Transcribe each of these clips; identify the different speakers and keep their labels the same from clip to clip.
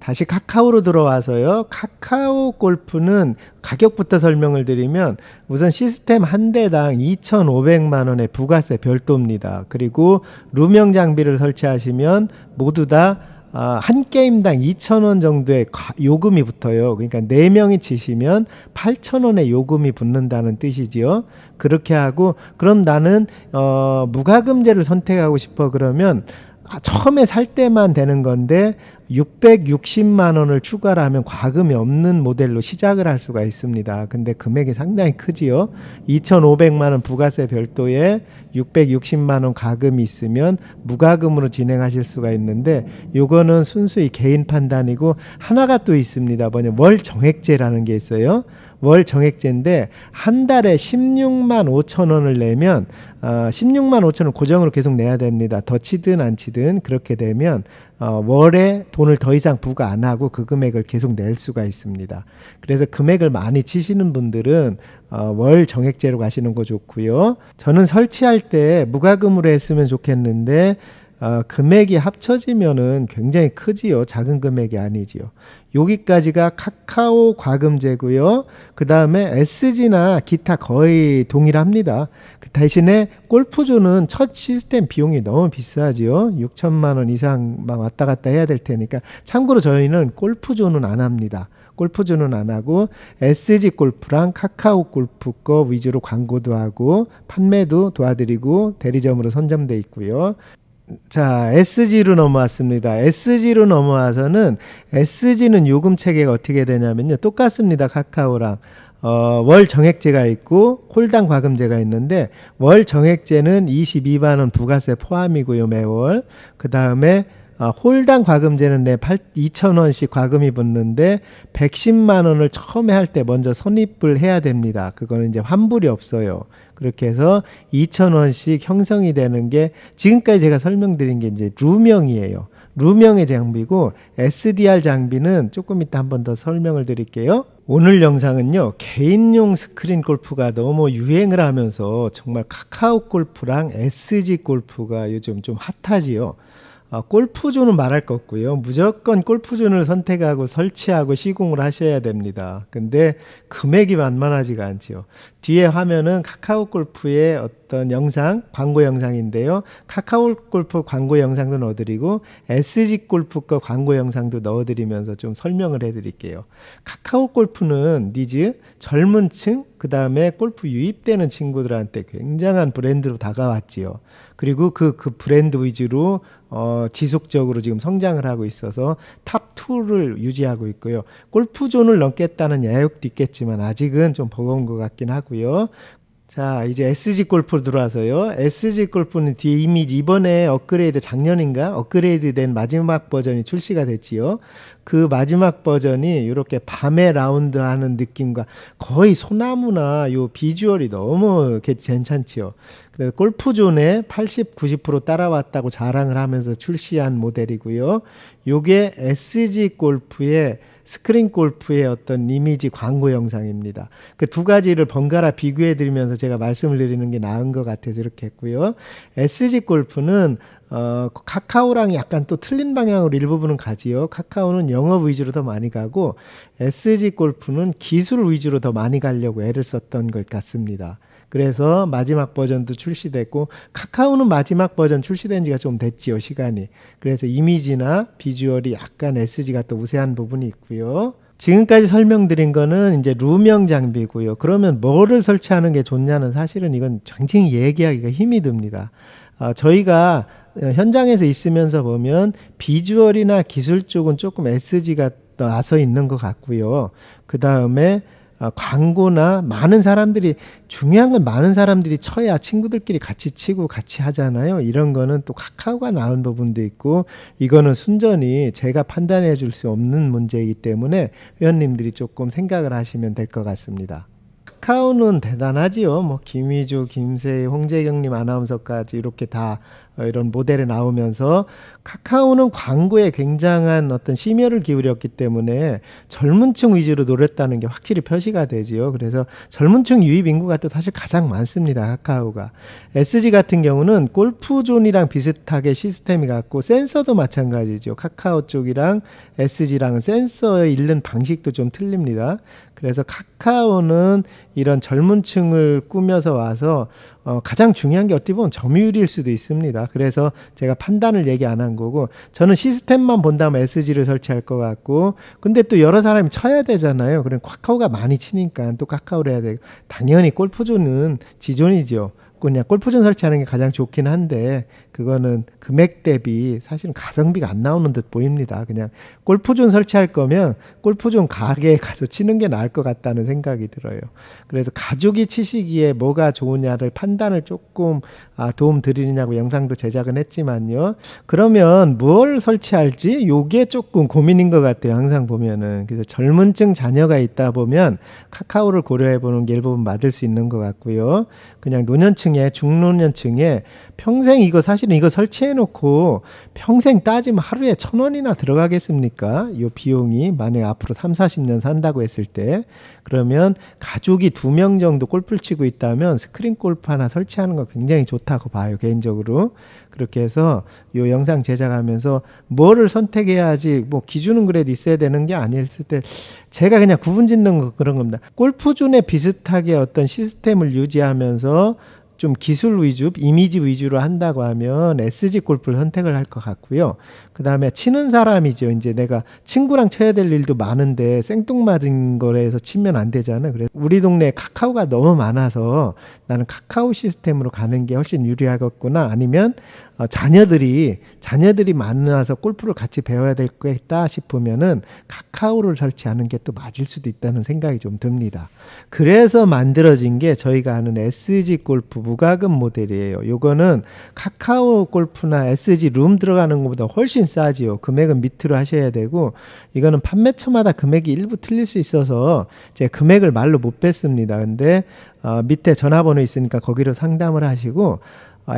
Speaker 1: 다시 카카오로 들어와서요. 카카오 골프는 가격부터 설명을 드리면 우선 시스템 한 대당 2,500만 원의 부가세 별도입니다. 그리고 루명 장비를 설치하시면 모두 다 아, 한 게임당 2,000원 정도의 가- 요금이 붙어요. 그러니까 네명이 치시면 8,000원의 요금이 붙는다는 뜻이지요. 그렇게 하고 그럼 나는 어, 무과금제를 선택하고 싶어 그러면 아, 처음에 살 때만 되는 건데 660만 원을 추가를 하면 과금이 없는 모델로 시작을 할 수가 있습니다. 근데 금액이 상당히 크지요. 2,500만 원 부가세 별도에 660만 원 가금이 있으면 무과금으로 진행하실 수가 있는데 요거는 순수히 개인 판단이고 하나가 또 있습니다. 뭐냐 월 정액제라는 게 있어요. 월 정액제인데 한 달에 16만 5천 원을 내면 어, 16만 5천 원 고정으로 계속 내야 됩니다. 더 치든 안 치든 그렇게 되면 어, 월에 돈을 더 이상 부과 안 하고 그 금액을 계속 낼 수가 있습니다. 그래서 금액을 많이 치시는 분들은 어, 월 정액제로 가시는 거 좋고요. 저는 설치할 때 무과금으로 했으면 좋겠는데 어, 금액이 합쳐지면은 굉장히 크지요. 작은 금액이 아니지요. 여기까지가 카카오 과금제고요. 그 다음에 SG나 기타 거의 동일합니다. 그 대신에 골프존은 첫 시스템 비용이 너무 비싸지요. 6천만 원 이상 막 왔다 갔다 해야 될 테니까. 참고로 저희는 골프존은 안 합니다. 골프존은 안 하고 SG 골프랑 카카오 골프 거 위주로 광고도 하고 판매도 도와드리고 대리점으로 선점돼 있고요. 자, SG로 넘어왔습니다. SG로 넘어와서는 SG는 요금 체계가 어떻게 되냐면요. 똑같습니다. 카카오랑. 어, 월 정액제가 있고 홀당 과금제가 있는데 월 정액제는 22만 원 부가세 포함이고요, 매월. 그다음에 아, 홀당 과금제는 내 8, 2,000원씩 과금이 붙는데 110만 원을 처음에 할 때 먼저 선입을 해야 됩니다. 그거는 이제 환불이 없어요. 그렇게 해서 2,000원씩 형성이 되는 게 지금까지 제가 설명드린 게 이제 루명이에요. 루명의 장비고 SDR 장비는 조금 이따 한 번 더 설명을 드릴게요. 오늘 영상은요 개인용 스크린 골프가 너무 유행을 하면서 정말 카카오 골프랑 SG 골프가 요즘 좀 핫하지요. 아, 골프존은 말할 거 없고요. 무조건 골프존을 선택하고 설치하고 시공을 하셔야 됩니다. 근데 금액이 만만하지가 않지요. 뒤에 화면은 카카오 골프의 어떤 영상, 광고 영상인데요. 카카오 골프 광고 영상도 넣어드리고 SG 골프 거 광고 영상도 넣어드리면서 좀 설명을 해드릴게요. 카카오 골프는 니즈 젊은 층, 그 다음에 골프 유입되는 친구들한테 굉장한 브랜드로 다가왔지요. 그리고 그, 그 브랜드 위주로 어, 지속적으로 지금 성장을 하고 있어서 탑 2를 유지하고 있고요. 골프존을 넘겠다는 야욕도 있겠지만 아직은 좀 버거운 것 같긴 하고요. 자, 이제 SG 골프로 들어와서요. SG 골프는 뒤에 이미지 이번에 업그레이드 작년인가 업그레이드 된 마지막 버전이 출시가 됐지요. 그 마지막 버전이 이렇게 밤에 라운드 하는 느낌과 거의 소나무나 요 비주얼이 너무 개- 괜찮지요. 그래서 골프존에 80, 90% 따라왔다고 자랑을 하면서 출시한 모델이고요. 요게 SG 골프의 스크린 골프의 어떤 이미지 광고 영상입니다. 그 두 가지를 번갈아 비교해 드리면서 제가 말씀을 드리는 게 나은 것 같아서 이렇게 했고요. SG 골프는 어, 카카오랑 약간 또 틀린 방향으로 일부분은 가지요. 카카오는 영업 위주로 더 많이 가고 SG 골프는 기술 위주로 더 많이 가려고 애를 썼던 것 같습니다. 그래서 마지막 버전도 출시됐고 카카오는 마지막 버전 출시된 지가 좀 됐지요 시간이 그래서 이미지나 비주얼이 약간 SG가 또 우세한 부분이 있고요 지금까지 설명드린 거는 이제 루명 장비고요 그러면 뭐를 설치하는 게 좋냐는 사실은 이건 굉장히 얘기하기가 힘이 듭니다 아, 저희가 현장에서 있으면서 보면 비주얼이나 기술 쪽은 조금 SG가 나서 있는 것 같고요 그 다음에 어, 광고나 많은 사람들이 중요한 건 많은 사람들이 쳐야 친구들끼리 같이 치고 같이 하잖아요. 이런 거는 또 카카오가 나온 부분도 있고 이거는 순전히 제가 판단해 줄 수 없는 문제이기 때문에 회원님들이 조금 생각을 하시면 될 것 같습니다. 카카오는 대단하지요. 뭐 김희주, 김세희, 홍재경님 아나운서까지 이렇게 다 어, 이런 모델에 나오면서 카카오는 광고에 굉장한 어떤 심혈을 기울였기 때문에 젊은 층 위주로 노렸다는 게 확실히 표시가 되지요. 그래서 젊은 층 유입 인구가 또 사실 가장 많습니다. 카카오가. SG 같은 경우는 골프존이랑 비슷하게 시스템이 같고 센서도 마찬가지죠. 카카오 쪽이랑 SG랑 센서에 읽는 방식도 좀 틀립니다. 그래서 카카오는 이런 젊은 층을 꾸며서 와서 어, 가장 중요한 게 어떻게 보면 점유율일 수도 있습니다. 그래서 제가 판단을 얘기 안 한 거고 저는 시스템만 본다면 SG를 설치할 것 같고 근데 또 여러 사람이 쳐야 되잖아요. 그럼 카카오가 많이 치니까 또 카카오를 해야 되고 당연히 골프존은 지존이죠. 그냥 골프존 설치하는 게 가장 좋긴 한데 그거는 금액 대비 사실은 가성비가 안 나오는 듯 보입니다. 그냥 골프존 설치할 거면 골프존 가게에 가서 치는 게 나을 것 같다는 생각이 들어요. 그래서 가족이 치시기에 뭐가 좋으냐를 판단을 조금 아, 도움 드리느냐고 영상도 제작은 했지만요. 그러면 뭘 설치할지 요게 조금 고민인 것 같아요. 항상 보면은 그래서 젊은층 자녀가 있다 보면 카카오를 고려해 보는 게 일부분 맞을 수 있는 것 같고요. 그냥 노년층 에 중노년층에 평생 이거 사실은 이거 설치해 놓고 평생 따지면 하루에 천 원이나 들어가겠습니까? 이 비용이 만약 앞으로 3, 40년 산다고 했을 때. 그러면 가족이 두 명 정도 골프를 치고 있다면 스크린 골프 하나 설치하는 거 굉장히 좋다고 봐요 개인적으로. 그렇게 해서 이 영상 제작하면서 뭐를 선택해야지 뭐 기준은 그래도 있어야 되는 게 아니었을 때 제가 그냥 구분 짓는 거 그런 겁니다. 골프존에 비슷하게 어떤 시스템을 유지하면서 좀 기술 위주, 이미지 위주로 한다고 하면 SG 골프를 선택을 할 것 같고요. 그 다음에 치는 사람이죠. 이제 내가 친구랑 쳐야 될 일도 많은데 생뚱맞은 거에서 치면 안 되잖아요. 그래서 우리 동네에 카카오가 너무 많아서 나는 카카오 시스템으로 가는 게 훨씬 유리하겠구나. 아니면 어, 자녀들이 자녀들이 많아서 골프를 같이 배워야 되겠다 싶으면은 카카오를 설치하는 게 또 맞을 수도 있다는 생각이 좀 듭니다. 그래서 만들어진 게 저희가 아는 SG 골프 무과금 모델이에요. 요거는 카카오 골프나 SG 룸 들어가는 것보다 훨씬 싸지요. 금액은 밑으로 하셔야 되고 이거는 판매처마다 금액이 일부 틀릴 수 있어서 제 금액을 말로 못 뺐습니다. 근데 어, 밑에 전화번호 있으니까 거기로 상담을 하시고 어,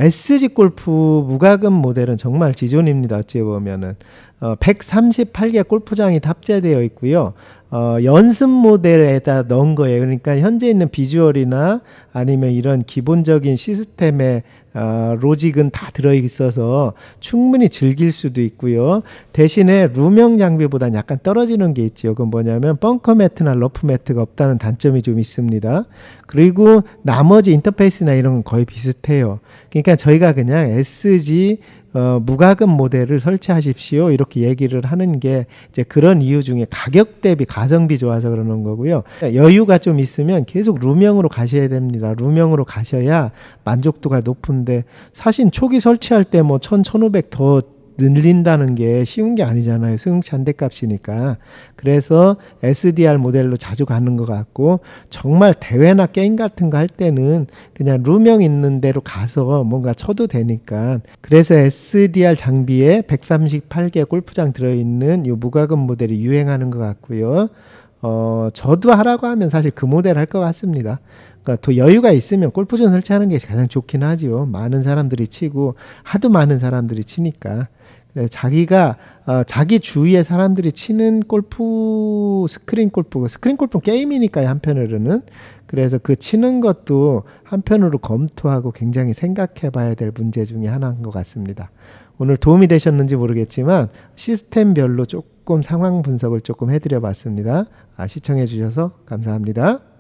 Speaker 1: SG 골프 무과금 모델은 정말 지존입니다. 어찌 보면은 어, 138개 골프장이 탑재되어 있고요. 어, 연습 모델에다 넣은 거예요. 그러니까 현재 있는 비주얼이나 아니면 이런 기본적인 시스템의 어, 로직은 다 들어 있어서 충분히 즐길 수도 있고요. 대신에 루명 장비보다는 약간 떨어지는 게 있죠. 그건 뭐냐면 벙커 매트나 러프 매트가 없다는 단점이 좀 있습니다. 그리고 나머지 인터페이스나 이런 건 거의 비슷해요. 그러니까 저희가 그냥 SG 어, 무과금 모델을 설치하십시오. 이렇게 얘기를 하는 게 이제 그런 이유 중에 가격 대비 가성비 좋아서 그러는 거고요. 여유가 좀 있으면 계속 루명으로 가셔야 됩니다. 루명으로 가셔야 만족도가 높은데 사실 초기 설치할 때 뭐 천, 천오백 더 늘린다는 게 쉬운 게 아니잖아요. 승용차 한대 값이니까. 그래서 SDR 모델로 자주 가는 것 같고, 정말 대회나 게임 같은 거 할 때는 그냥 루명 있는 데로 가서 뭔가 쳐도 되니까. 그래서 SDR 장비에 138개 골프장 들어있는 이 무과금 모델이 유행하는 것 같고요. 어, 저도 하라고 하면 사실 그 모델 할 것 같습니다. 그러니까 더 여유가 있으면 골프존 설치하는 게 가장 좋긴 하지요. 많은 사람들이 치고 하도 많은 사람들이 치니까. 네, 자기가 어, 자기 주위에 사람들이 치는 골프 스크린 골프 스크린 골프 게임이니까요 한편으로는 그래서 그 치는 것도 한편으로 검토하고 굉장히 생각해봐야 될 문제 중에 하나인 것 같습니다. 오늘 도움이 되셨는지 모르겠지만 시스템별로 조금 상황 분석을 조금 해드려봤습니다. 아, 시청해주셔서 감사합니다.